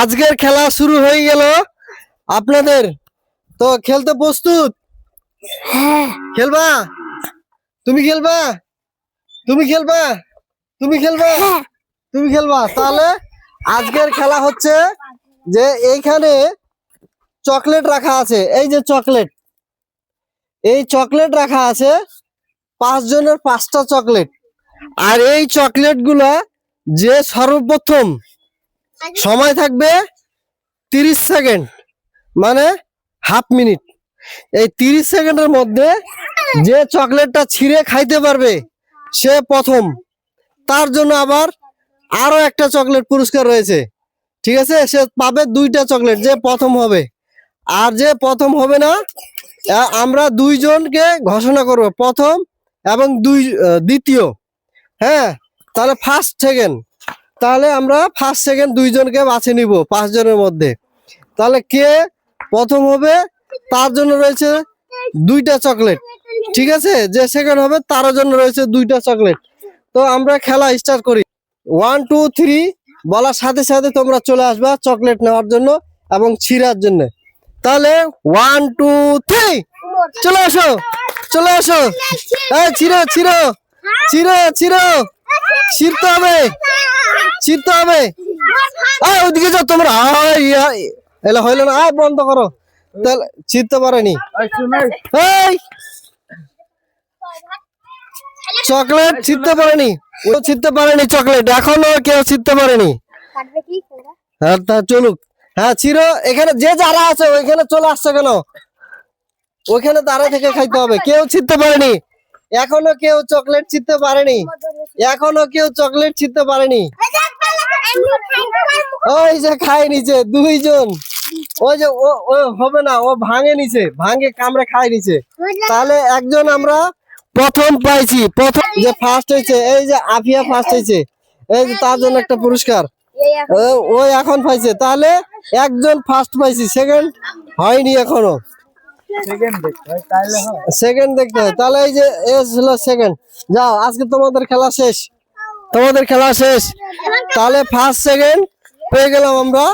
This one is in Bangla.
আজকের খেলা শুরু হয়ে গেল। আপনাদের তো খেলতে প্রস্তুত? হ্যাঁ। খেলবা? তুমি খেলবা? তুমি খেলবা? তুমি খেলবা? হ্যাঁ। তুমি খেলবা? তাহলে আজকের খেলা হচ্ছে যে এইখানে চকলেট রাখা আছে। এই যে চকলেট। এই চকলেট রাখা আছে পাঁচ জনের পাঁচটা চকলেট। আর এই চকলেটগুলা যে সর্বপ্রথম সময় থাকবে তিরিশ সেকেন্ড মানে হাফ মিনিট। এই তিরিশ সেকেন্ডের মধ্যে যে চকলেটটা ছিঁড়ে খাইতে পারবে, সে প্রথম। তার জন্য আবার আরও একটা চকলেট পুরস্কার রয়েছে। ঠিক আছে? সে পাবে দুইটা চকলেট, যে প্রথম হবে। আর যে প্রথম হবে না আমরা দুইজনকে ঘোষণা করব, প্রথম এবং দুই দ্বিতীয়। হ্যাঁ? তাহলে ফার্স্ট সেকেন্ড তাহলে আমরা ফার্স্ট সেকেন্ড দুইজনকে বাছে নিব, পাঁচ জনের মধ্যে। তাহলে কে প্রথম হবে? তার জন্য রয়েছে দুইটা চকলেট ঠিক আছে? যে সেকেন্ড হবে তার জন্য রয়েছে দুইটা চকলেট তো আমরা খেলা স্টার্ট করি। ওয়ান টু থ্রি বলার সাথে সাথে তোমরা চলে আসবা চকলেট নেওয়ার জন্য এবং ছিঁড়ার জন্য। তাহলে ওয়ান টু থ্রি চলে আসো চলে আসো। এই ছিঁড়ো ছিঁড়ো ছিঁড়ো ছিঁড়ো। ছিঁড়তে হবে। ছিঁড়তে হবে। আয় ওইদিকে যাও তোমরা। এলা হইল না আয় বন্ধ করো। তাহলে ছিঁড়তে পারেনি। চকলেট ছিঁড়তে পারেনি। ও ছিঁড়তে পারেনি চকলেট। এখনও কেউ ছিঁড়তে পারেনি। হ্যাঁ তা চলুক। হ্যাঁ চিরো এখানে যে যারা আছে ওইখানে চলে আসছে কেন? ওইখানে তারা থেকে খাইতে হবে। কেউ ছিঁড়তে পারেনি। এখনও কেউ চকলেট ছিঁড়তে পারেনি। এখনও কেউ চকলেট ছিঁড়তে পারেনি। ওই যে খায় নিচে দুইজন। ওই যে ও ও হবে না ও ভাঙে নিচে ভাঙে কামড়ে খায় নিচে। তাহলে একজন আমরা প্রথম পাইছি প্রথম যে ফার্স্ট হয়েছে এই যে আফিয়া ফার্স্ট হয়েছে এই যে তার জন্য একটা পুরস্কার। ও- ও এখন পাইছে তাহলে একজন ফার্স্ট পাইছি সেকেন্ড হয়নি এখনও। সেকেন্ড দেখতে হয় তাহলে এই যে এস হলো সেকেন্ড যাও আজকে তোমাদের খেলা শেষ। তোমাদের খেলা শেষ। তাহলে ফার্স্ট সেকেন্ড পেয়ে গেলাম আমরা।